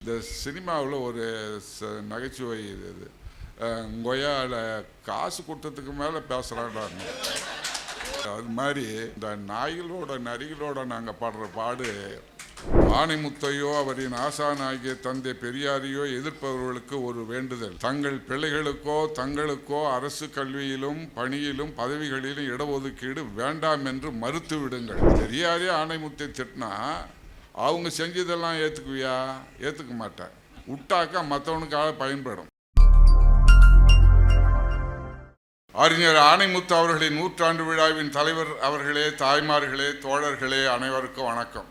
இந்த சினிமாவில் ஒரு ச- நகைச்சுவை இது இது. அஹ், காசு கொடுத்ததுக்கு மேலே பேசுகிறாண்டாங்க அது மாதிரி இந்த நாய்களோட நரிகளோட நாங்கள் பாடுற பாடு ஆணைமுத்தையோ அவரின் ஆசானாகிய தந்தை பெரியாரையோ எதிர்ப்பவர்களுக்கு ஒரு வேண்டுதல். தங்கள் பிள்ளைகளுக்கோ தங்களுக்கோ அரசு கல்வியிலும் பணியிலும் பதவிகளிலும் இடஒதுக்கீடு வேண்டாம் என்று மறுத்து விடுங்கள் பெரியாரே ஆணைமுத்தை திட்டினா அவங்க செஞ்சதெல்லாம் ஏற்றுக்குவியா ஏற்றுக்க மாட்டேன். விட்டாக்கா மற்றவனுக்காக பயன்படும். அறிஞர் ஆணைமுத்து அவர்களின் நூற்றாண்டு விழாவின் தலைவர் அவர்களே தாய்மார்களே தோழர்களே அனைவருக்கும் வணக்கம்.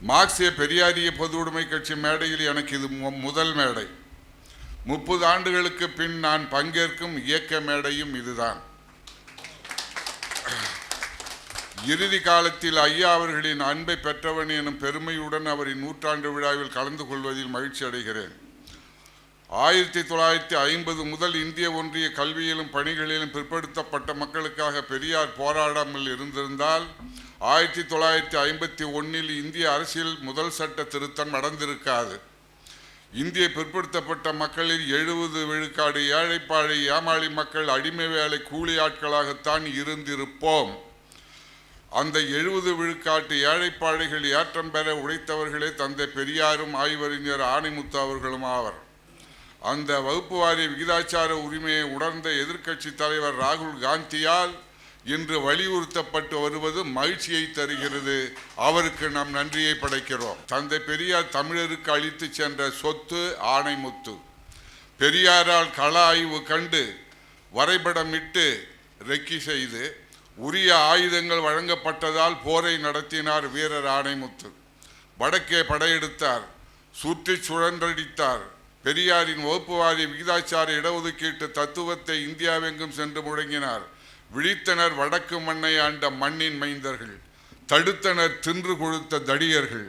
மார்க்சிய பெரியாரிய பொது உடைமை கட்சி மேடையில் எனக்கு இது மு- முதல் மேடை. முப்பது ஆண்டுகளுக்கு பின் நான் பங்கேற்கும் இயக்க மேடையும் இதுதான். இறுதி காலத்தில் ஐயா அவர்களின் அன்பை பெற்றவன் எனும் பெருமையுடன் அவரின் நூற்றாண்டு விழாவில் கலந்து கொள்வதில் மகிழ்ச்சி அடைகிறேன். ஆயிரத்தி தொள்ளாயிரத்தி ஐம்பது முதல் இந்திய ஒன்றிய கல்வியிலும் பணிகளிலும் பிற்படுத்தப்பட்ட மக்களுக்காக பெரியார் போராடாமல் இருந்திருந்தால் ஆயிரத்தி தொள்ளாயிரத்தி ஐம்பத்தி ஒன்னில் இந்திய அரசியல் முதல் சட்ட திருத்தம் நடந்திருக்காது. இந்திய பிற்படுத்தப்பட்ட மக்களில் எழுபது விழுக்காடு ஏழைப்பாழை ஏமாளி மக்கள் அடிமை வேலை கூலி ஆட்களாகத்தான் இருந்திருப்போம். அந்த எழுபது விழுக்காட்டு ஏழைப்பாழைகள் ஏற்றம் பெற உழைத்தவர்களே தந்தை பெரியாரும் ஆய்வறிஞர் ஆணைமுத்து அவர்களும் ஆவர். அந்த வகுப்பு வாரிய விகிதாச்சார உரிமையை உணர்ந்த எதிர்க்கட்சி தலைவர் ராகுல் காந்தியால் இன்று வலியுறுத்தப்பட்டு வருவது மகிழ்ச்சியை தருகிறது. அவருக்கு நாம் நன்றியை படைக்கிறோம். தந்தை பெரியார் தமிழருக்கு அளித்து சென்ற சொத்து ஆணைமுத்து பெரியாரால் கள ஆய்வு கண்டு வரைபடமிட்டு ரெக்கி செய்து உரிய ஆயுதங்கள் வழங்கப்பட்டதால் போரை நடத்தினார் வீரர் ஆணைமுத்து வடக்கே படையெடுத்தார். சுற்றி சுழன்றடித்தார். பெரியாரின் வகுப்புவாரி விகிதாச்சார இடஒதுக்கீட்டு தத்துவத்தை இந்தியாவெங்கும் சென்று முழங்கினார். விழித்தனர் வடக்கு மண்ணை ஆண்ட மண்ணின் மைந்தர்கள். தடுத்தனர் தின்று கொடுத்த தடியர்கள்.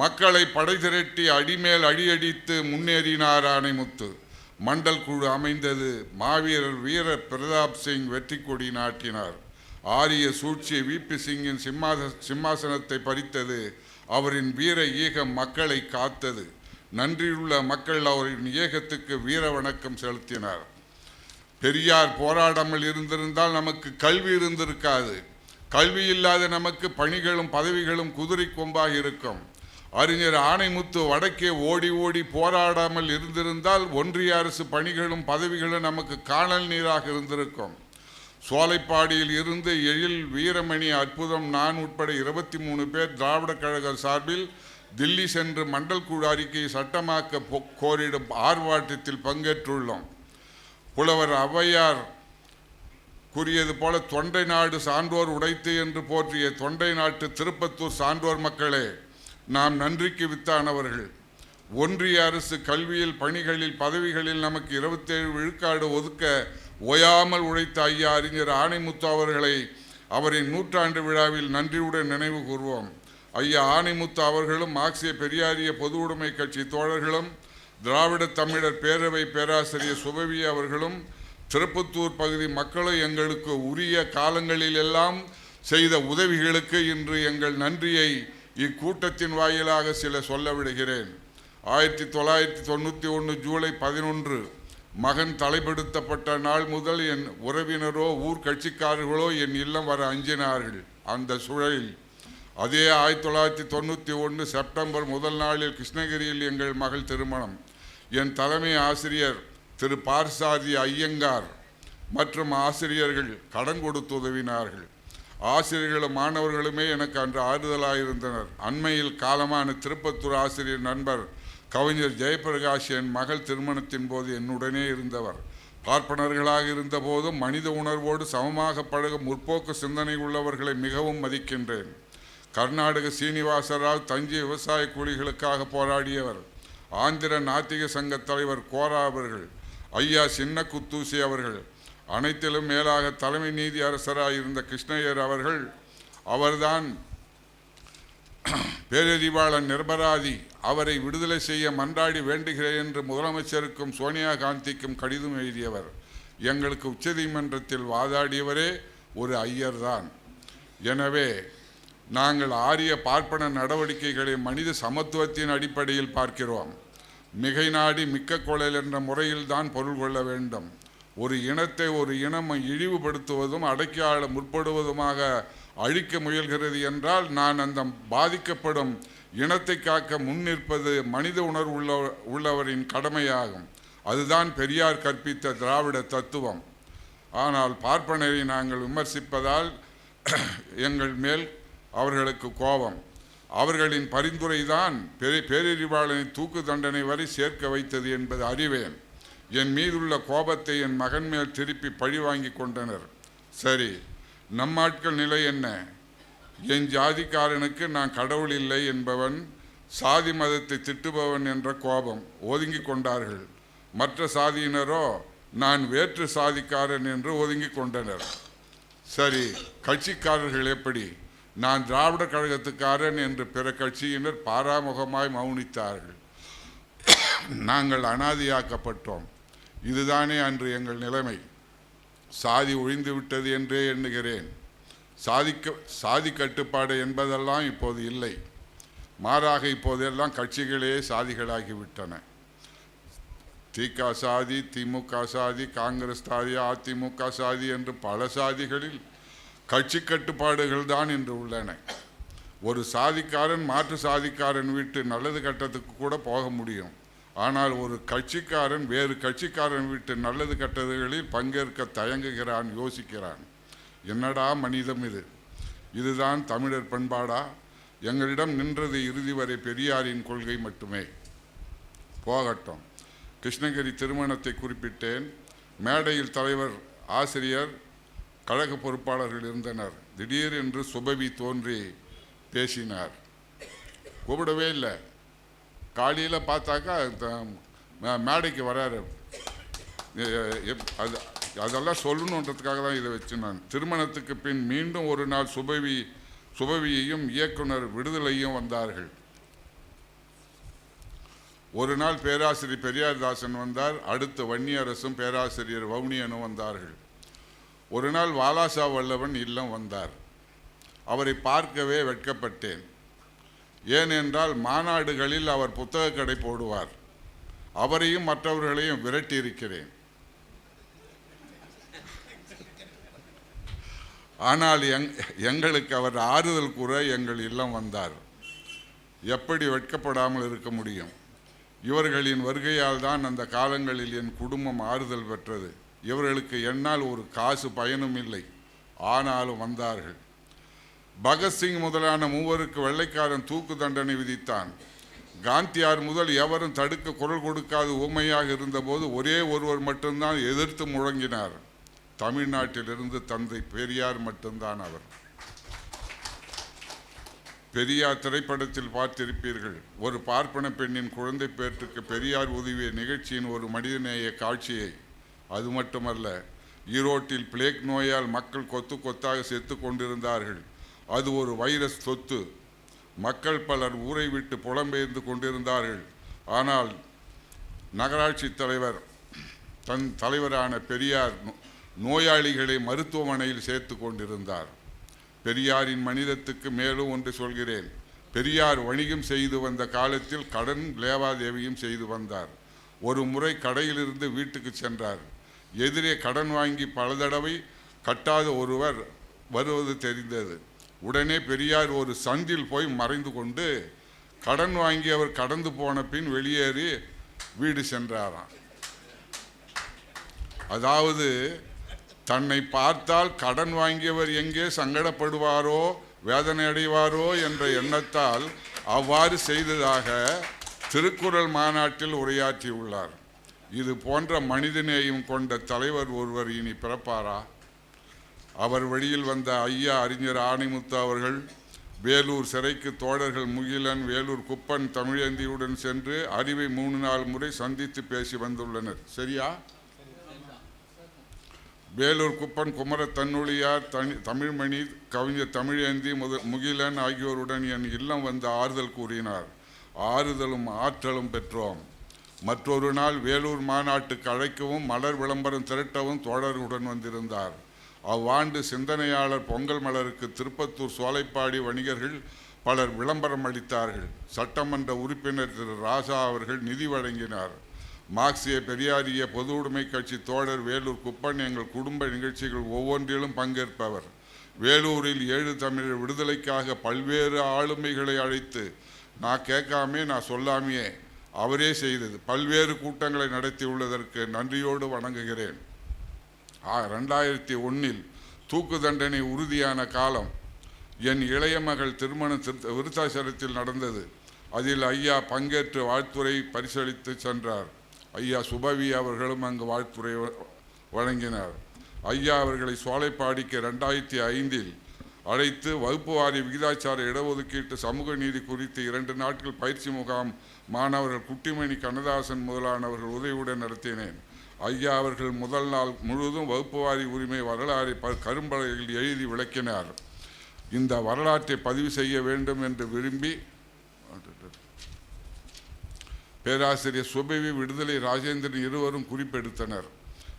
மக்களை படை திரட்டி அடிமேல் அடியடித்து முன்னேறினார் ஆணைமுத்து மண்டல் குழு அமைந்தது. மாவீரர் வீர பிரதாப் சிங் வெற்றி கொடி நாட்டினார். ஆரிய சூழ்ச்சி விபி சிங்கின் சிம்மாச சிம்மாசனத்தை பறித்தது அவரின் வீர ஈகம் மக்களை காத்தது. நன்றியுள்ள மக்கள் அவரின் ஏகத்துக்கு வீர வணக்கம் செலுத்தினார். பெரியார் போராடாமல் இருந்திருந்தால் நமக்கு கல்வி இருந்திருக்காது. கல்வி இல்லாத நமக்கு பணிகளும் பதவிகளும் குதிரை கொம்பாக இருக்கும். அறிஞர் ஆணைமுத்து வடக்கே ஓடி ஓடி போராடாமல் இருந்திருந்தால் ஒன்றிய அரசு பணிகளும் பதவிகளும் நமக்கு காணல் நீராக இருந்திருக்கும். சோலைப்பாடியில் இருந்து எழில் வீரமணி அற்புதம் நான் உட்பட இருபத்தி மூணு பேர் திராவிட கழக சார்பில் தில்லி சென்று மண்டல் குழு அறிக்கையை சட்டமாக்க கோரிடும் ஆர்ப்பாட்டத்தில் பங்கேற்றுள்ளோம். புலவர் ஔவையார் கூறியது போல தொண்டை நாடு சான்றோர் உடைத்து என்று போற்றிய தொண்டை நாட்டு திருப்பத்தூர் சான்றோர் மக்களே நாம் நன்றிக்கு வித்தானவர்கள். ஒன்றிய அரசு கல்வியில் பணிகளில் பதவிகளில் நமக்கு இருபத்தேழு விழுக்காடு ஒதுக்க ஓயாமல் உழைத்த ஐயா அறிஞர் ஆணைமுத்து அவர்களை அவரின் நூற்றாண்டு விழாவில் நன்றியுடன் நினைவு கூர்வோம். ஐயா ஆணைமுத்து அவர்களும் மார்க்சிய பெரியாரிய பொது உடைமை கட்சி தோழர்களும் திராவிட தமிழர் பேரவை பேராசிரியர் சுபவி அவர்களும் திருப்பத்தூர் பகுதி மக்களும் எங்களுக்கு உரிய காலங்களிலெல்லாம் செய்த உதவிகளுக்கு இன்று எங்கள் நன்றியை இக்கூட்டத்தின் வாயிலாக சில சொல்ல விடுகிறேன். ஆயிரத்தி தொள்ளாயிரத்தி தொண்ணூற்றி ஒன்று ஜூலை பதினொன்று மகன் தலைப்படுத்தப்பட்ட நாள் முதல் என் உறவினரோ ஊர் கட்சிக்காரர்களோ என் இல்லம் வர அஞ்சினார்கள். அந்த சூழலில் அதே ஆயிரத்தி தொள்ளாயிரத்தி தொண்ணூற்றி ஒன்று செப்டம்பர் முதல் நாளில் கிருஷ்ணகிரியில் எங்கள் மகள் திருமணம். என் தலைமை ஆசிரியர் திரு. பார்சாதி ஐயங்கார் மற்றும் ஆசிரியர்கள் கடன் கொடுத்து உதவினார்கள். ஆசிரியர்களும் மாணவர்களுமே எனக்கு அன்று ஆறுதலாக இருந்தனர் அண்மையில் காலமான திருப்பத்தூர் ஆசிரியர் நண்பர் கவிஞர் ஜெயபிரகாஷ் என் மகள் திருமணத்தின் போது என்னுடனே இருந்தவர். பார்ப்பனர்களாக இருந்தபோதும் மனித உணர்வோடு சமமாக பழகும் முற்போக்கு சிந்தனை உள்ளவர்களை மிகவும் மதிக்கின்றேன். கர்நாடக சீனிவாசராவ் தஞ்சை விவசாய கூலிகளுக்காக போராடியவர். ஆந்திர நாத்திக சங்க தலைவர் கோரா அவர்கள் ஐயா சின்ன குத்தூசி அவர்கள் அனைத்திலும் மேலாக தலைமை நீதி அரசராக இருந்த கிருஷ்ணய்யர் அவர்கள் அவர்தான் பேரறிவாளன் நிர்பராதி அவரை விடுதலை செய்ய மன்றாடி வேண்டுகிறேன் என்று முதலமைச்சருக்கும் சோனியா காந்திக்கும் கடிதம் எழுதியவர். எங்களுக்கு உச்சநீதிமன்றத்தில் வாதாடியவரே ஒரு ஐயர்தான். எனவே நாங்கள் ஆரிய பார்ப்பன நடவடிக்கைகளை மனித சமத்துவத்தின் அடிப்படையில் பார்க்கிறோம். மிகை நாடி மிக்க கொள்ளல் என்ற முறையில்தான் பொருள் கொள்ள வேண்டும். ஒரு இனத்தை ஒரு இனம் இழிவுபடுத்துவதும் அடக்கி ஆள முற்படுவதுமாக அழிக்க முயல்கிறது என்றால் நான் அந்த பாதிக்கப்படும் இனத்தை காக்க முன்னிற்பது மனித உணர்வு உள்ள உள்ளவரின் கடமையாகும். அதுதான் பெரியார் கற்பித்த திராவிட தத்துவம். ஆனால் பார்ப்பனரை நாங்கள் விமர்சிப்பதால் எங்கள் மேல் அவர்களுக்கு கோபம். அவர்களின் பரிந்துரைதான் பெரிய பேரறிவாளனை தூக்கு தண்டனை வரை சேர்க்க வைத்தது என்பது அறிவேன். என் மீதுள்ள கோபத்தை என் மகன் மேல் திருப்பி பழி வாங்கி கொண்டனர். சரி நம் ஆட்கள் நிலை என்ன? என் ஜாதிக்காரனுக்கு நான் கடவுள் இல்லை என்பவன் சாதி மதத்தை திட்டுபவன் என்ற கோபம் ஒதுங்கி கொண்டார்கள். மற்ற சாதியினரோ நான் வேற்று சாதிக்காரன் என்று ஒதுங்கி கொண்டனர். சரி கட்சிக்காரர்கள் எப்படி? நான் திராவிட கழகத்துக்காரன் என்று பிற கட்சியினர் பாராமுகமாய் மௌனித்தார்கள். நாங்கள் அனாதியாக்கப்பட்டோம். இதுதானே அன்று எங்கள் நிலைமை. சாதி ஒழிந்து விட்டது என்றே எண்ணுகிறேன். சாதிக்க சாதி கட்டுப்பாடு என்பதெல்லாம் இப்போது இல்லை. மாறாக இப்போதெல்லாம் கட்சிகளே சாதிகளாகிவிட்டன திக சாதி திமுக சாதி காங்கிரஸ் சாதி அதிமுக சாதி என்று பல சாதிகளில் கட்சி கட்டுப்பாடுகள் தான் இன்று உள்ளன. ஒரு சாதிக்காரன் மாற்று சாதிக்காரன் வீட்டு நல்லது கட்டத்துக்கு கூட போக முடியும். ஆனால் ஒரு கட்சிக்காரன் வேறு கட்சிக்காரன் வீட்டு நல்லது கட்டதுகளில் பங்கேற்க தயங்குகிறான் யோசிக்கிறான். என்னடா மனிதம் இது? இதுதான் தமிழர் பண்பாடா? எங்களிடம் நின்றது இறுதி வரை பெரியாரின் கொள்கை மட்டுமே. போகட்டும். கிருஷ்ணகிரி திருமணத்தை குறிப்பிட்டேன். மேடையில் தலைவர் ஆசிரியர் கழக பொறுப்பாளர்கள் இருந்தனர். திடீரென்று சுபவி தோன்றி பேசினார். கூப்பிடவே இல்லை. காலையில் பார்த்தாக்கா த- மே- மேடைக்கு வராரு. எப்- அது அதெல்லாம் சொல்லணுன்றதுக்காக தான் இதை வச்சு நான். திருமணத்துக்கு பின் மீண்டும் ஒரு நாள் சுபவி சுபவியையும் இயக்குனர் விடுதலையும் வந்தார்கள். ஒரு நாள் பேராசிரியர் பெரியார்தாசன் வந்தார் அடுத்து வன்னியரசும் பேராசிரியர் வவுனியனும் வந்தார்கள். ஒரு நாள் வாலாசா வல்லவன் இல்லம் வந்தார். அவரை பார்க்கவே வெட்கப்பட்டேன். ஏனென்றால் மாநாடுகளில் அவர் புத்தக கடை போடுவார். அவரையும் மற்றவர்களையும் விரட்டியிருக்கிறேன். ஆனால் எங் எங்களுக்கு அவர் ஆறுதல் கூற எங்கள் இல்லம் வந்தார். எப்படி வெட்கப்படாமல் இருக்க முடியும்? இவர்களின் வருகையால் தான் அந்த காலங்களில் என் குடும்பம் ஆறுதல் பெற்றது. இவர்களுக்கு என்னால் ஒரு காசு பயனும் இல்லை. ஆனாலும் வந்தார்கள். பகத்சிங் முதலான மூவருக்கு வெள்ளைக்காரன் தூக்கு தண்டனை விதித்தான். காந்தியார் முதல் எவரும் தடுக்க குரல் கொடுக்காது ஊமையாக இருந்தபோது ஒரே ஒருவர் மட்டும்தான் எதிர்த்து முழங்கினார். தமிழ்நாட்டிலிருந்து தந்தை பெரியார் மட்டும்தான் அவர். பெரியார் திரைப்படத்தில் பார்த்திருப்பீர்கள். ஒரு பார்ப்பன பெண்ணின் குழந்தை பேற்றுக்கு பெரியார் உதவிய நிகழ்ச்சியின் ஒரு மனிதநேய காட்சியை. அது மட்டுமல்ல ஈரோட்டில் பிளேக் நோயால் மக்கள் கொத்து கொத்தாக செத்து கொண்டிருந்தார்கள். அது ஒரு வைரஸ் சொத்து மக்கள் பலர் ஊரை விட்டு புலம்பெயர்ந்து கொண்டிருந்தார்கள். ஆனால் நகராட்சி தலைவர் தன் தலைவரான பெரியார் நோ- நோயாளிகளை மருத்துவமனையில் சேர்த்து கொண்டிருந்தார். பெரியாரின் மனிதத்துக்கு மேலும் ஒன்று சொல்கிறேன். பெரியார் வணிகம் செய்து வந்த காலத்தில் கடன் லேவாதேவியும் செய்து வந்தார். ஒரு முறை கடையிலிருந்து வீட்டுக்கு சென்றார். எதிரே கடன் வாங்கி பல தடவை கட்டாத ஒருவர் வருவது தெரிந்தது. உடனே பெரியார் ஒரு சந்தில் போய் மறைந்து கொண்டு கடன் வாங்கி அவர் கடந்து போன பின் வெளியேறி வீடு சென்றாராம். அதாவது தன்னை பார்த்தால் கடன் வாங்கியவர் எங்கே சங்கடப்படுவாரோ வேதனை அடைவாரோ என்ற எண்ணத்தால் அவ்வாறு செய்ததாக திருக்குறள் மாநாட்டில் உரையாற்றியுள்ளார். இது போன்ற மனிதநேயம் கொண்ட தலைவர் ஒருவர் இனி பிறப்பாரா? அவர் வழியில் வந்த ஐயா அறிஞர் ஆணைமுத்து அவர்கள் வேலூர் சிறைக்கு தோழர்கள் முகிலன் வேலூர் குப்பன் தமிழந்தியுடன் சென்று அறிவை மூணு நாள் முறை சந்தித்து பேசி வந்துள்ளனர். சரியா? வேலூர் குப்பன் குமர தன்னுளியார் தனி தமிழ்மணி கவிஞர் தமிழேந்தி முத முகிலன் ஆகியோருடன் என் இல்லம் வந்து ஆறுதல் கூறினார். ஆறுதலும் ஆற்றலும் பெற்றோம். மற்றொரு நாள் வேலூர் மாநாட்டுக்கு அழைக்கவும் மலர் விளம்பரம் திரட்டவும் தோழர்களுடன் வந்திருந்தார். அவ்வாண்டு சிந்தனையாளர் பொங்கல் மலருக்கு திருப்பத்தூர் சோலைப்பாடி வணிகர்கள் பலர் விளம்பரம் அளித்தார்கள். சட்டமன்ற உறுப்பினர் திரு. ராசா அவர்கள் நிதி வழங்கினார். மார்க்சிய பெரியாரிய பொது உடைமை கட்சி தோழர் வேலூர் குப்பன் எங்கள் குடும்ப நிகழ்ச்சிகள் ஒவ்வொன்றிலும் பங்கேற்பவர். வேலூரில் ஏழு தமிழர் விடுதலைக்காக பல்வேறு ஆளுமைகளை அழைத்து நான் கேட்காமே நான் சொல்லாமையே. அவரே செய்தது. பல்வேறு கூட்டங்களை நடத்தியுள்ளதற்கு நன்றியோடு வணங்குகிறேன். ரெண்டாயிரத்தி ஒன்றில் தூக்கு தண்டனை உறுதியான காலம் என் இளைய மகள் திருமணம் திரு- விருத்தாசலத்தில் நடந்தது. அதில் ஐயா பங்கேற்று வாழ்த்துரை பரிசளித்து சென்றார். ஐயா சுபவி அவர்களும் அங்கு வாழ்த்துறை வ- வழங்கினார். ஐயா அவர்களை சோலைப்பாடிக்கு ரெண்டாயிரத்தி ஐந்தில் அழைத்து வகுப்பு வாரி விகிதாச்சார இடஒதுக்கீட்டு சமூக நீதி குறித்து இரண்டு நாட்கள் பயிற்சி முகாம் மாணவர்கள் குட்டிமணி கண்ணதாசன் முதலானவர்கள் உதவியுடன் நடத்தினேன். ஐயா அவர்கள் முதல் நாள் முழுவதும் வகுப்பு வாரி உரிமை வரலாறை ப- கரும்பலகையில் எழுதி விளக்கினார். இந்த வரலாற்றை பதிவு செய்ய வேண்டும் என்று விரும்பி பேராசிரியர் சுபவி விடுதலை ராஜேந்திரன் இருவரும் குறிப்பெடுத்தனர்.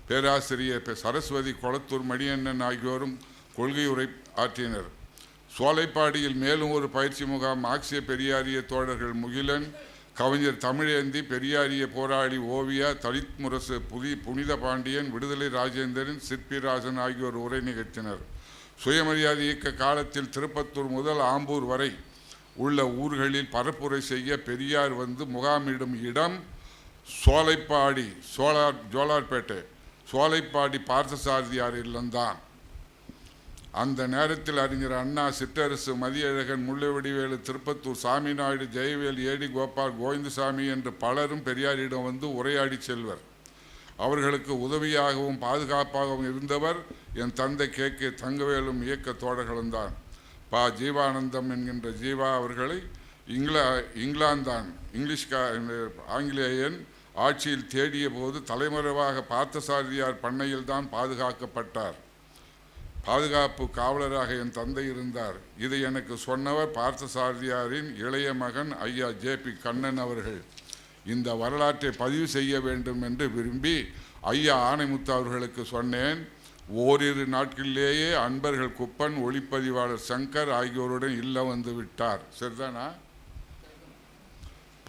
பேராசிரியர் சரஸ்வதி கொளத்தூர் மணியண்ணன் ஆகியோரும் கொள்கை உரை ஆற்றினர். சோலைப்பாடியில் மேலும் ஒரு பயிற்சி முகாம் மார்க்சிய பெரியாரிய தோழர்கள் முகிலன் கவிஞர் தமிழேந்தி பெரியாரிய போராளி ஓவியா தலித் முரசு புதி புனித பாண்டியன் விடுதலை ராஜேந்திரன் சிற்பிராஜன் ஆகியோர் உரை நிகழ்த்தினர். சுயமரியாதை இயக்க காலத்தில் திருப்பத்தூர் முதல் ஆம்பூர் வரை உள்ள ஊர்களில் பரப்புரை செய்ய பெரியார் வந்து முகாமிடும் இடம் சோலைப்பாடி சோழார் ஜோலார்பேட்டை. சோலைப்பாடி பார்த்தசாரதியார் இல்லம்தான். அந்த நேரத்தில் அறிஞர் அண்ணா சிற்றரசு மதியழகன் முள்ளுவடிவேலு திருப்பத்தூர் சாமிநாயுடு ஜெயவேல் ஏடி கோபால் கோவிந்தசாமி என்று பலரும் பெரியாரிடம் வந்து உரையாடி செல்வர். அவர்களுக்கு உதவியாகவும் பாதுகாப்பாகவும் இருந்தவர் என் தந்தை கே. கே. தங்கவேலும் இயக்க தோழர்களும் தான். பா. ஜீவானந்தம் என்கின்ற ஜீவா அவர்களை இங்கிலா இங்கிலாந்தான் இங்கிலீஷ்கா ஆங்கிலேயன் ஆட்சியில் தேடிய போது தலைமறைவாக பார்த்தசாரதியார் பண்ணையில் தான் பாதுகாக்கப்பட்டார். பாதுகாப்பு காவலராக என் தந்தை இருந்தார். இதை எனக்கு சொன்னவர் பார்த்தசாரதியாரின் இளைய மகன் ஐயா ஜே பி கண்ணன் அவர்கள். இந்த வரலாற்றை பதிவு செய்ய வேண்டும் என்று விரும்பி ஐயா ஆணைமுத்து அவர்களுக்கு சொன்னேன். ஓரிரு நாட்களிலேயே அன்பர்கள் குப்பன் ஒளிப்பதிவாளர் சங்கர் ஆகியோருடன் இல்லம் வந்து விட்டார். சரிதானா?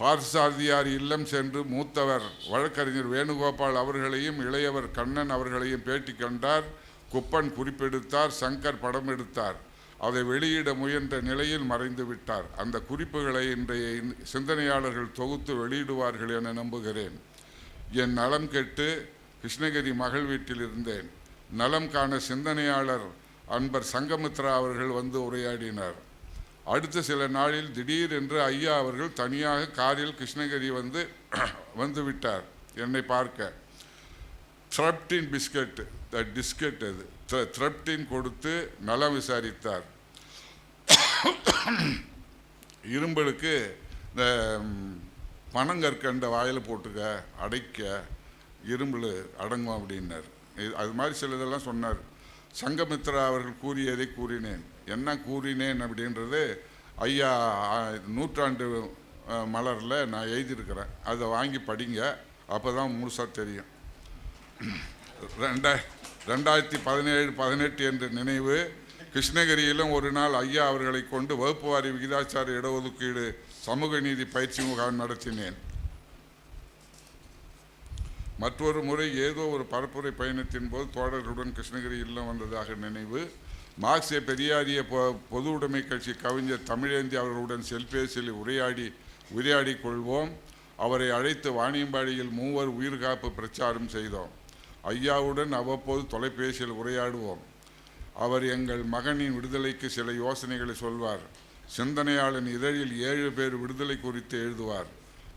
பார்த்தசாரதியார் இல்லம் சென்று மூத்தவர் வழக்கறிஞர் வேணுகோபால் அவர்களையும் இளையவர் கண்ணன் அவர்களையும் பேட்டி கண்டார். குப்பன் குறிப்பெடுத்தார் சங்கர் படம் எடுத்தார். அதை வெளியிட முயன்ற நிலையில் மறைந்து விட்டார். அந்த குறிப்புகளை இன்றைய சிந்தனையாளர்கள் தொகுத்து வெளியிடுவார்கள் என நம்புகிறேன். என் நலம் கெட்டு கிருஷ்ணகிரி மகள் வீட்டில் இருந்தேன். நலம் காண சிந்தனையாளர் அன்பர் சங்கமித்ரா அவர்கள் வந்து உரையாடினார். அடுத்த சில நாளில் திடீரென்று ஐயா அவர்கள் தனியாக காரில் கிருஷ்ணகிரி வந்து வந்து விட்டார். என்னை பார்க்க. த்ரப்டின் பிஸ்கட் த டிஸ்கட் அது த்ரப்டின் கொடுத்து நலம் விசாரித்தார். இரும்பலுக்கு இந்த ம், பனங்கற்கண்டை வாயில் போட்டுக்க அடைக்க இரும்பல் அடங்கும் அப்படின்னார். இது- அது மாதிரி சில இதெல்லாம் சொன்னார். சங்கமித்ரா அவர்கள் கூறியதை கூறினேன். என்ன கூறினேன் அப்படின்றது ஐயா நூற்றாண்டு மலரில் நான் எழுதியிருக்கிறேன். அதை வாங்கி படிங்க. அப்போ தான் முழுசாக தெரியும். ரெண்டா ரெண்டாயிரத்தி பதினேழு பதினெட்டு என்ற நினைவு கிருஷ்ணகிரியிலும் ஒரு நாள் ஐயா அவர்களை கொண்டு வகுப்பு வாரி விகிதாச்சார இடஒதுக்கீடு சமூக நீதி பயிற்சி முகாம் நடத்தினேன். மற்றொரு முறை ஏதோ ஒரு பரப்புரை பயணத்தின் போது தோழர்களுடன் கிருஷ்ணகிரி இல்லம் வந்ததாக நினைவு. மார்க்சிய பெரியாரிய பொ- பொது உடைமை கட்சி கவிஞர் தமிழேந்தி அவர்களுடன் செல்பேசியில் உரையாடி உரையாடி கொள்வோம். அவரை அழைத்து வாணியம்பாடியில் மூவர் உயிர்காப்பு பிரச்சாரம் செய்தோம். ஐயாவுடன் அவ்வப்போது தொலைபேசியில் உரையாடுவோம். அவர் எங்கள் மகனின் விடுதலைக்கு சில யோசனைகளை சொல்வார். சிந்தனையாளன் இதழில் ஏழு பேர் விடுதலை குறித்து எழுதுவார்.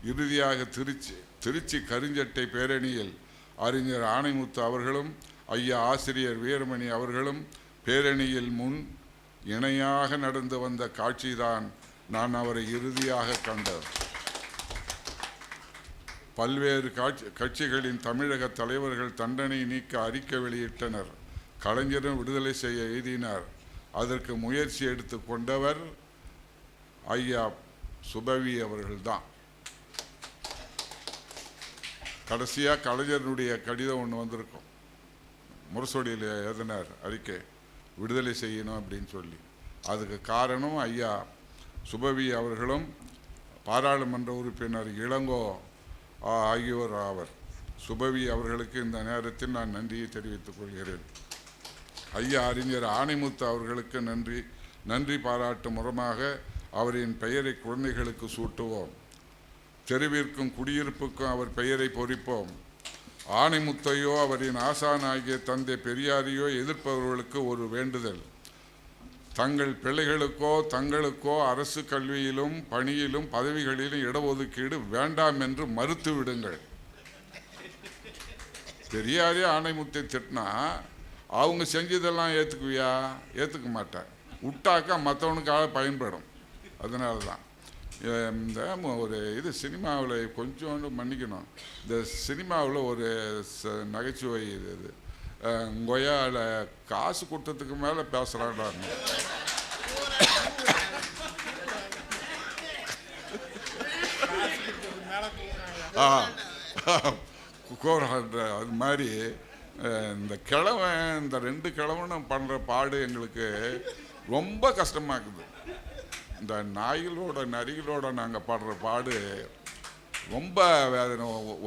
இறுதியாக திருச்சி திருச்சி கருஞ்சட்டை பேரணியில் அறிஞர் ஆணைமுத்து அவர்களும் ஐயா ஆசிரியர் வீரமணி அவர்களும் பேரணியில் முன் இணையாக நடந்து வந்த காட்சிதான் நான் அவரை இறுதியாக கண்டேன். பல்வேறு காட்சி கட்சிகளின் தமிழக தலைவர்கள் தண்டனை நீக்க அறிக்கை வெளியிட்டனர். கலைஞரும் விடுதலை செய்ய எழுதினார். அதற்கு முயற்சி எடுத்து கொண்டவர் ஐயா சுபவி அவர்கள்தான். கடைசியாக கலைஞருடைய கடிதம் ஒன்று வந்திருக்கும். முரசொடியில் எழுதினார் அறிக்கை. விடுதலை செய்யணும் அப்படின்னு சொல்லி. அதுக்கு காரணம் ஐயா சுபவி அவர்களும் பாராளுமன்ற உறுப்பினர் இளங்கோ ஆகியோர் ஆவர். சுபவி அவர்களுக்கு இந்த நேரத்தில் நான் நன்றியை தெரிவித்துக் கொள்கிறேன். ஐயா அறிஞர் ஆணைமுத்து அவர்களுக்கு நன்றி. நன்றி பாராட்டும் முறமாக அவரின் பெயரை குழந்தைகளுக்கு சூட்டுவோம். தெருவிற்கும் குடியிருப்புக்கும் அவர் பெயரை பொறிப்போம். ஆணைமுத்தையோ அவரின் ஆசானாகிய தந்தை பெரியாரையோ எதிர்ப்பவர்களுக்கு ஒரு வேண்டுதல். தங்கள் பிள்ளைகளுக்கோ தங்களுக்கோ அரசு கல்வியிலும் பணியிலும் பதவிகளிலும் இடஒதுக்கீடு வேண்டாம் என்று மறுத்து விடுங்கள். பெரியாரே ஆணைமுத்தை திட்டினா அவங்க செஞ்சதெல்லாம் ஏற்றுக்குவியா ஏற்றுக்க மாட்டேன் விட்டாக்கா மற்றவனுக்காக பயன்படும். அதனால தான் இந்த ஒரு இது சினிமாவில் கொஞ்சோண்டு மன்னிக்கணும். இந்த சினிமாவில் ஒரு ச- நகைச்சுவை இது. இது கொய்யால காசு கொடுத்ததுக்கு மேலே பேசுகிறாண்டாங்க ஆ கோரான்ற அது மாதிரி இந்த கிழவன் இந்த ரெண்டு கிழவனும் பண்ணுற பாடு எங்களுக்கு ரொம்ப கஷ்டமாக இருக்குது இந்த நாய்களோட நரிகளோட நாங்கள் பாடுற பாடு ரொம்ப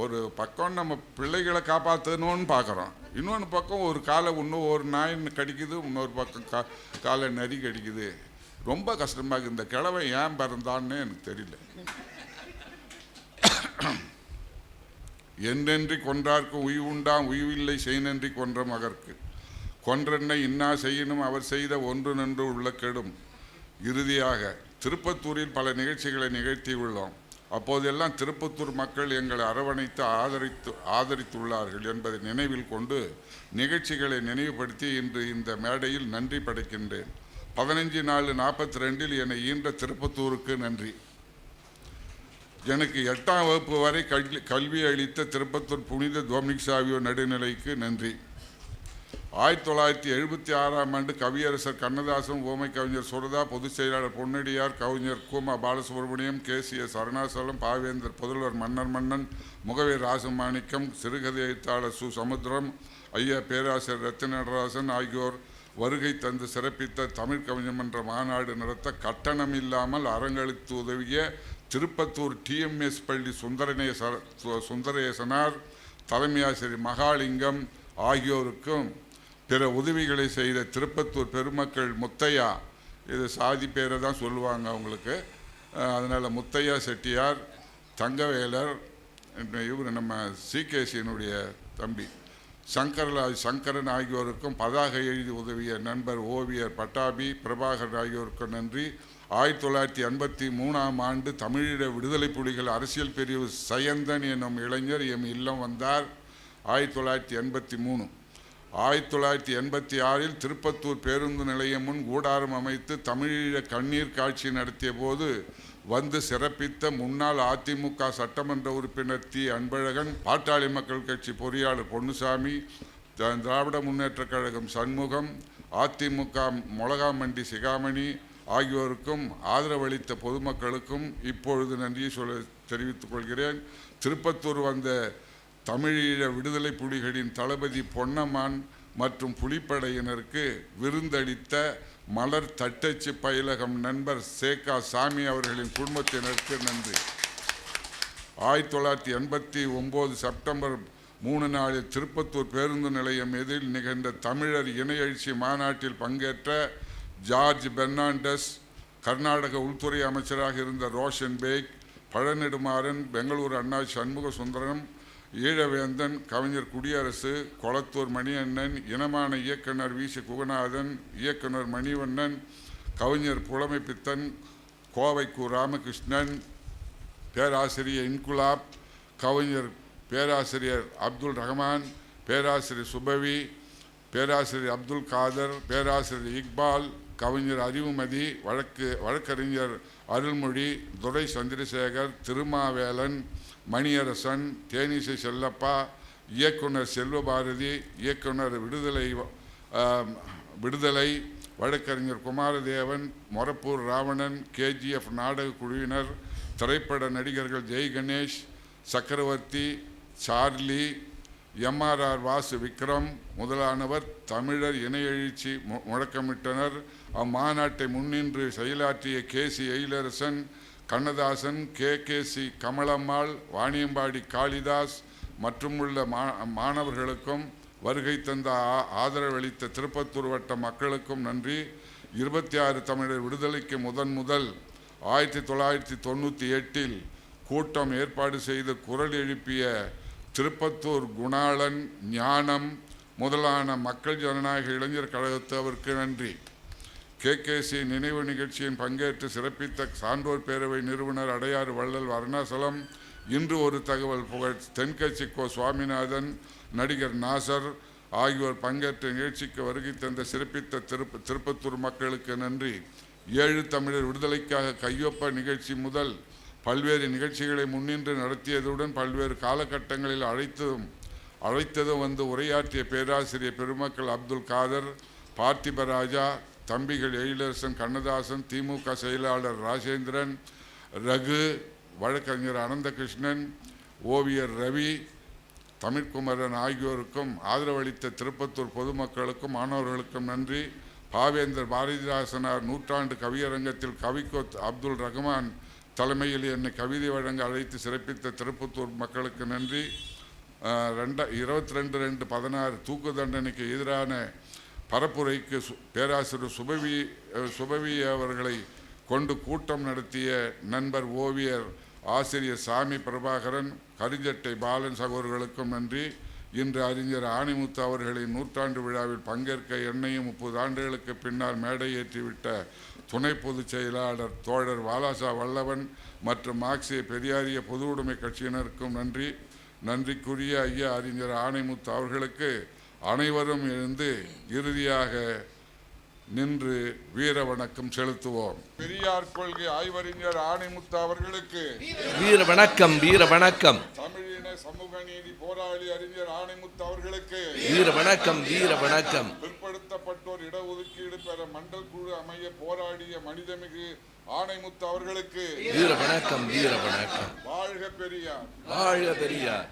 ஒரு பக்கம் நம்ம பிள்ளைகளை காப்பாற்றணும்னு பார்க்குறோம் இன்னொன்று பக்கம் ஒரு காலை இன்னும் ஒரு நாய் கடிக்குது இன்னொரு பக்கம் கா காலை நரி கடிக்குது. ரொம்ப கஷ்டமாக இருக்குது இந்த கிழவை ஏன் பிறந்தான்னு எனக்கு தெரியல. என்றென்றி கொன்றார்க்கு உய்வுண்டாம் உய்வில்லை செய்நன்றி கொன்ற மகர்க்கு கொன்றென்னை இன்னா செய்யணும் அவர் செய்த ஒன்று நன்று உள்ள கெடும். இறுதியாக திருப்பத்தூரில் பல நிகழ்ச்சிகளை நிகழ்த்தியுள்ளோம் அப்போதெல்லாம் திருப்பத்தூர் மக்கள் எங்களை அரவணைத்து ஆதரித்து ஆதரித்துள்ளார்கள் என்பதை நினைவில் கொண்டு நிகழ்ச்சிகளை நினைவுபடுத்தி இன்று இந்த மேடையில் நன்றி படைக்கின்றேன். பதினஞ்சு நாலு நாற்பத்தி ரெண்டில் என்னை ஈன்ற திருப்பத்தூருக்கு நன்றி. எனக்கு எட்டாம் வகுப்பு வரை கல்வி கல்வி அளித்த திருப்பத்தூர் புனித தோமிக் சாவியோ நடுநிலைக்கு நன்றி. ஆயிரத்தி தொள்ளாயிரத்தி எழுபத்தி ஆறாம் ஆண்டு கவியரசர் கண்ணதாசன் ஓமை கவிஞர் சுரதா பொதுச் செயலாளர் பொன்னடியார் கவிஞர் Kuma Balasubramaniam K C S Arunachalam பாவேந்தர் புதல்வர் மன்னர் மன்னன் முகவேர் ராசமாணிக்கம் சிறுகதை எழுத்தாளர் சு. சமுத்திரம் ஐயா பேராசிரியர் ரத்தின நடராசன் ஆகியோர் வருகை தந்து சிறப்பித்த தமிழ் கவிஞர் மன்ற மாநாடு நடத்த கட்டணம் இல்லாமல் அரங்களுக்கு உதவிய திருப்பத்தூர் டிஎம்எஸ் பள்ளி சுந்தரநேச சு- சுந்தரேசனார் தலைமை ஆசிரியர் மகாலிங்கம் ஆகியோருக்கும் பிற உதவிகளை செய்த திருப்பத்தூர் பெருமக்கள் முத்தையா இது சாதி பேரை தான் சொல்லுவாங்க அவங்களுக்கு. அதனால் முத்தையா செட்டியார் தங்கவேலர் இவர் நம்ம சிகேசியினுடைய தம்பி. சங்கர்லால் சங்கரன் ஆகியோருக்கும் பதாகை எழுதி உதவிய நண்பர் ஓவியர் பட்டாபி பிரபாகர் ஆகியோருக்கும் நன்றி. ஆயிரத்தி தொள்ளாயிரத்தி எண்பத்தி மூணாம் ஆண்டு தமிழீழ விடுதலை புலிகள் அரசியல் பிரிவு சயந்தன் என்னும் இளைஞர் எம் இல்லம் வந்தார். ஆயிரத்தி தொள்ளாயிரத்தி எண்பத்தி மூணு. ஆயிரத்தி தொள்ளாயிரத்தி எண்பத்தி ஆறில் திருப்பத்தூர் பேருந்து நிலையம் முன் கூடாரம் அமைத்து தமிழீழ கண்ணீர் காட்சி நடத்திய போது வந்து சிறப்பித்த முன்னாள் அதிமுக சட்டமன்ற உறுப்பினர் தி அன்பழகன் பாட்டாளி மக்கள் கட்சி பொறியாளர் பொன்னுசாமி த- திராவிட முன்னேற்றக் கழகம் சண்முகம் அதிமுக மொளகாமண்டி சிகாமணி ஆகியோருக்கும் ஆதரவளித்த பொதுமக்களுக்கும் இப்பொழுது நன்றியை சொல்ல தெரிவித்துக் கொள்கிறேன். திருப்பத்தூர் வந்த தமிழீழ விடுதலை புலிகளின் தளபதி பொன்னம்மான் மற்றும் புலிப்படையினருக்கு விருந்தளித்த மலர் தட்டச்சு பயிலகம் நண்பர் சேகா சாமி அவர்களின் குடும்பத்தினருக்கு நன்றி. ஆயிரத்தி தொள்ளாயிரத்தி எண்பத்தி ஒம்பது செப்டம்பர் மூணு நாளில் திருப்பத்தூர் பேருந்து நிலையம் எதிரில் நிகழ்ந்த தமிழர் இணையழ்ச்சி மாநாட்டில் பங்கேற்ற ஜார்ஜ் பெர்னாண்டஸ் கர்நாடக உள்துறை அமைச்சராக இருந்த ரோஷன் பேக் பழநெடுமாறன் பெங்களூர் அண்ணா சண்முக சுந்தரம் ஈழவேந்தன் கவிஞர் குடியரசு கொளத்தூர் மணியண்ணன் இனமான இயக்குனர் வி. சி. குகநாதன் இயக்குனர் மணிவண்ணன் கவிஞர் புலமை பித்தன் கோவை கு. ராமகிருஷ்ணன் பேராசிரியர் இன்குலாப் கவிஞர் பேராசிரியர் அப்துல் ரஹ்மான் பேராசிரியர் சுபவி பேராசிரியர் அப்துல் காதர் பேராசிரியர் இக்பால் கவிஞர் அறிவுமதி வழக்கு வழக்கறிஞர் அருள்மொழி துரை சந்திரசேகர் திருமாவேலன் மணியரசன் தேனிசை செல்லப்பா இயக்குனர் செல்வபாரதி இயக்குனர் விடுதலை விடுதலை வழக்கறிஞர் குமாரதேவன் மொரப்பூர் ராவணன் கேஜிஎஃப் நாடக குழுவினர் திரைப்பட நடிகர்கள் ஜெய் கணேஷ் சக்கரவர்த்தி சார்லி எம்ஆர்ஆர் வாசு விக்ரம் முதலானவர் தமிழர் இணைய எழுச்சி மு- முழக்கமிட்டனர். அம்மாநாட்டை முன்னின்று செயலாற்றிய K C Eyilarasan Kannadasan K. K. C. Kamalammal Vaniyambadi Kalidas மற்றும் உள்ள மா- மாணவர்களுக்கும் வருகை தந்த ஆ- ஆதரவளித்த திருப்பத்தூர் வட்ட மக்களுக்கும் நன்றி. இருபத்தி ஆறு தமிழர் விடுதலைக்கு முதன் முதல் ஆயிரத்தி தொள்ளாயிரத்தி தொண்ணூற்றி எட்டில் கூட்டம் ஏற்பாடு செய்து குரல் எழுப்பிய திருப்பத்தூர் குணாளன் ஞானம் முதலான மக்கள் ஜனநாயக இளைஞர் கழகத்தவருக்கு நன்றி. கேகேசி நினைவு நிகழ்ச்சியின் பங்கேற்று சிறப்பித்த சான்றோர் பேரவை நிறுவனர் அடையாறு வள்ளல் அருணாசலம் இன்று ஒரு தகவல் புகழ். தென்கட்சி கோ. சுவாமிநாதன் நடிகர் நாசர் ஆகியோர் பங்கேற்ற நிகழ்ச்சிக்கு வருகை தந்த சிறப்பித்த திருப்ப திருப்பத்தூர் மக்களுக்கு நன்றி. ஏழு தமிழர் விடுதலைக்காக கையொப்ப நிகழ்ச்சி முதல் பல்வேறு நிகழ்ச்சிகளை முன்னின்று நடத்தியதுடன் பல்வேறு காலகட்டங்களில் அழைத்ததும் அழைத்ததும் வந்து உரையாற்றிய பேராசிரியர் பெருமக்கள் அப்துல் காதர் பார்த்திபராஜா தம்பிகள் எழிலரசன் கண்ணதாசன் திமுக செயலாளர் ராஜேந்திரன் ரகு வழக்கறிஞர் அனந்தகிருஷ்ணன் ஓவியர் ரவி தமிழ்குமரன் ஆகியோருக்கும் ஆதரவளித்த திருப்பத்தூர் பொதுமக்களுக்கும் மாணவர்களுக்கும் நன்றி. பாவேந்தர் பாரதிதாசனார் நூற்றாண்டு கவியரங்கத்தில் கவிக்கோத் அப்துல் ரஹ்மான் தலைமையில் என்னை கவிதை வழங்க அழைத்து சிறப்பித்த திருப்பத்தூர் மக்களுக்கு நன்றி. ரெண்ட இருபத்தி ரெண்டு ரெண்டு பதினாறு தூக்கு தண்டனைக்கு எதிரான பரப்புரைக்கு சு- பேராசிரியர் சுபவி சுபவி அவர்களை கொண்டு கூட்டம் நடத்திய நண்பர் ஓவியர் ஆசிரியர் சாமி பிரபாகரன் கரிஞ்சட்டை பாலன் சகோதரர்களுக்கும் நன்றி. இன்று அறிஞர் ஆணிமுத்து அவர்களின் நூற்றாண்டு விழாவில் பங்கேற்க என்னையும் முப்பது ஆண்டுகளுக்கு பின்னால் மேடை ஏற்றிவிட்ட துணை பொதுச் செயலாளர் தோழர் வாலாசா வல்லவன் மற்றும் மார்க்சிய பெரியாரிய பொது உடைமை கட்சியினருக்கும் நன்றி. நன்றிக்குரிய ஐயா அறிஞர் ஆணைமுத்து அவர்களுக்கு அனைவரும் எழுந்து இறுதியாக நின்று வீர வணக்கம் செலுத்துவோம். பெரியார் கொள்கை ஆய்வறிஞர் ஆணைமுத்து அவர்களுக்கு. வீர வணக்கம் வீர வணக்கம் தமிழின சமூக நீதி போராளி அறிஞர் ஆணைமுத்து அவர்களுக்கு. வீர வணக்கம் வீர வணக்கம் பிற்படுத்தப்பட்டோர் இடஒதுக்கீடு பெற மண்டல் குழு அமைய போராடிய மனிதமிகு ஆணைமுத்து அவர்களுக்கு. வீர வணக்கம் வீர வணக்கம் வாழ்க பெரியார். வாழ்க பெரியார்.